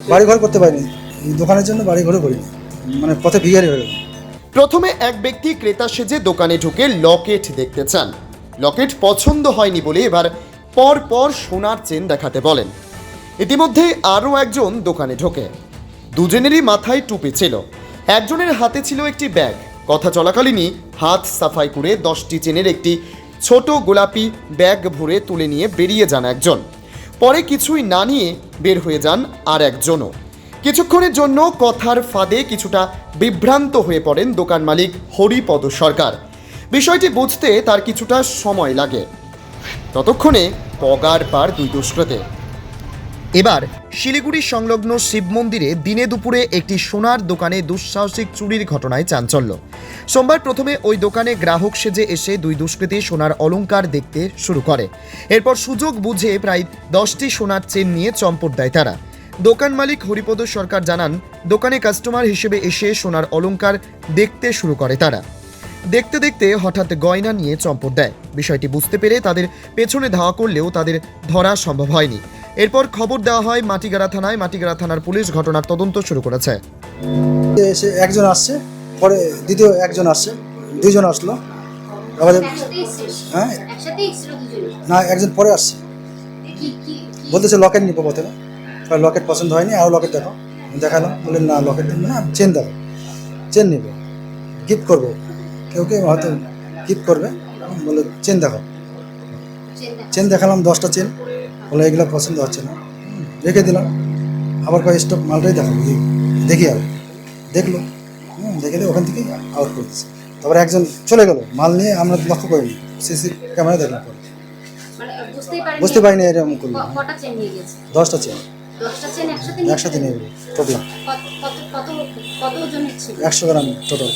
বাড়ি ঘর করতে পারিনি। দোকানের জন্য বাড়ি ঘরও করিনি। মানে পথে ভিখারি হয়ে প্রথমে এক ব্যক্তি ক্রেতা সেজে দোকানে ঢুকে লকেট দেখতে চান। লকেট পছন্দ হয়নি বলে এবার পর পর সোনার চেন দেখাতে বলেন। ইতিমধ্যে আরও একজন দোকানে ঢোকে। দুজনেরই মাথায় টুপি ছিল। একজনের হাতে ছিল একটি ব্যাগ। কথা চলাকালীনই হাত সাফাই করে দশটি চেনের একটি ছোট গোলাপি ব্যাগ ভরে তুলে নিয়ে বেরিয়ে যান একজন। পরে কিছুই না নিয়ে বের হয়ে যান আর একজনও। কিছুক্ষণের জন্য কথার ফাঁদে কিছুটা বিভ্রান্ত হয়ে পড়েন দোকান মালিক হরিপদ সরকার। বিষয়টি বুঝতে তার কিছুটা সময় লাগে। ততক্ষণে পগার পার দুই দুষ্কৃতে। এবার শিলিগুড়ি সংলগ্ন শিব মন্দিরে দিনে দুপুরে একটি সোনার দোকানে দুঃসাহসিক চুরির ঘটনায় চাঞ্চল্য। সোমবার প্রথমে ওই দোকানে গ্রাহক সেজে এসে দুই দুষ্কৃতী সোনার অলংকার দেখতে শুরু করে। এরপর সুযোগ বুঝে প্রায় দশটি সোনার চেন নিয়ে চম্পট দেয় তারা। দোকান মালিক হরিপদ সরকার জানান, দোকানে কাস্টমার হিসেবে এসে সোনার অলংকার দেখতে শুরু করে তারা। দেখতে দেখতে হঠাৎ গয়না নিয়ে চম্পট দেয়। বিষয়টি বুঝতে পেরে তাদের পেছনে ধাওয়া করলেও তাদের ধরা সম্ভব হয়নি। এরপর খবর দেওয়া হয় মাটিগাড়া থানায়। মাটিগাড়া থানার পুলিশ ঘটনার তদন্ত শুরু করেছে। এসে একজন আসছে পরে দ্বিতীয় একজন আসছে আসলো। হ্যাঁ। একসাথে এসেছিল দুজনে? না একজন পরে আসছে। বলতেছে লকেট নিবো প্রথমে লকেট পছন্দ হয়নি আরও লকেট দেখো। দেখালাম বললেন না লকেট নিবো না চেন দেখো চেন নিব গিফট করব। কেউ কেউ হয়তো গিফট করবে বলে চেন দেখো। চেন চেন দেখালাম দশটা চেন। বলে এগুলো পছন্দ হচ্ছে না। রেখে দিলাম। আবার কয়েক স্টপ মালটাই দেখাবো দেখি- দেখি আর দেখল। হুম, দেখে দিয়ে ওখান থেকে আউট করে দিচ্ছে তারপরে একজন চলে গেল মাল নিয়ে আমরা লক্ষ্য করিনি সিসি ক্যামেরা দেখলাম পরে। মানে বুঝতেই পারিনি বুঝতে পারিনি এরকম করল দশটা চেন একসাথে নিয়ে গেলো ছিল একশো গ্রাম টোটাল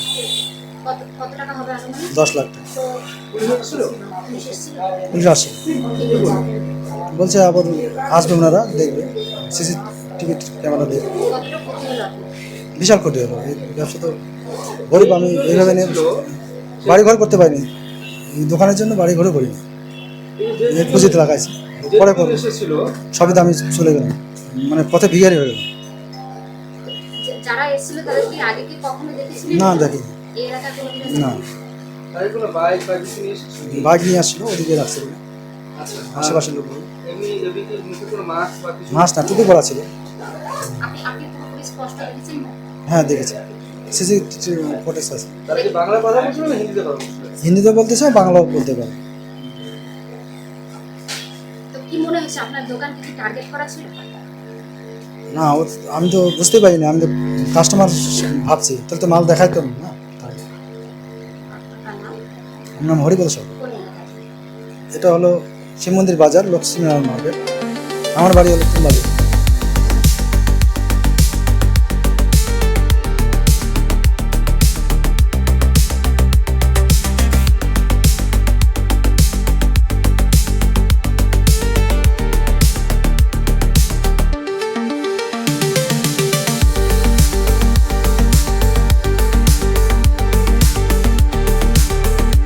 কত কত টাকা হবে আনুমানিক? দশ লাখ টাকা। পুলিশ আসে। বলছে? আবার আসবে ওনারা দেখবে সিসি টিভি ক্যামেরা দেখবে বিশাল ক্ষতি হলো। এই ব্যবসা তো গরিব আমি এইভাবে নিয়ে বাড়ি ঘর করতে পারিনি। এই দোকানের জন্য বাড়ি ঘরও করিনি পুঁজিতে লাগাইছি পরে করব। সবই তো আমি চলে গেলাম মানে পথে ভিখারি হয়ে গেলাম যে- যারা এসেছিল তাদের কি আগে কি কখনো দেখেছিলেন? না দেখি না। বাইক নিয়ে আসছিল ওদিকে রাখছিল। আশেপাশের লোক এমনি এদিকে মুখে কোনো মাস্ক মাছ না টুপি পড়া ছিল। আপনি আপনি পুরোপুরি স্পষ্ট দেখেছেন না? হ্যাঁ দেখেছি। সিসি ফুটেজ আছে। না হিন্দিতে হিন্দিতে বলতেছে বাংলাও বলতে পারে। তো কি মনে হচ্ছে আপনার দোকান কি টার্গেট করা ছিল? না ও আমি তো বুঝতে পারিনি আমি তো কাস্টমার ভাবছি। তাহলে তো মাল দেখাইতো না তাই। আমার নাম হরিপদ সরকার। এটা হলো শিব মন্দির বাজার লক্ষ্মীনারায়ণ মার্কেট। আমার বাড়ি হলো বাজার।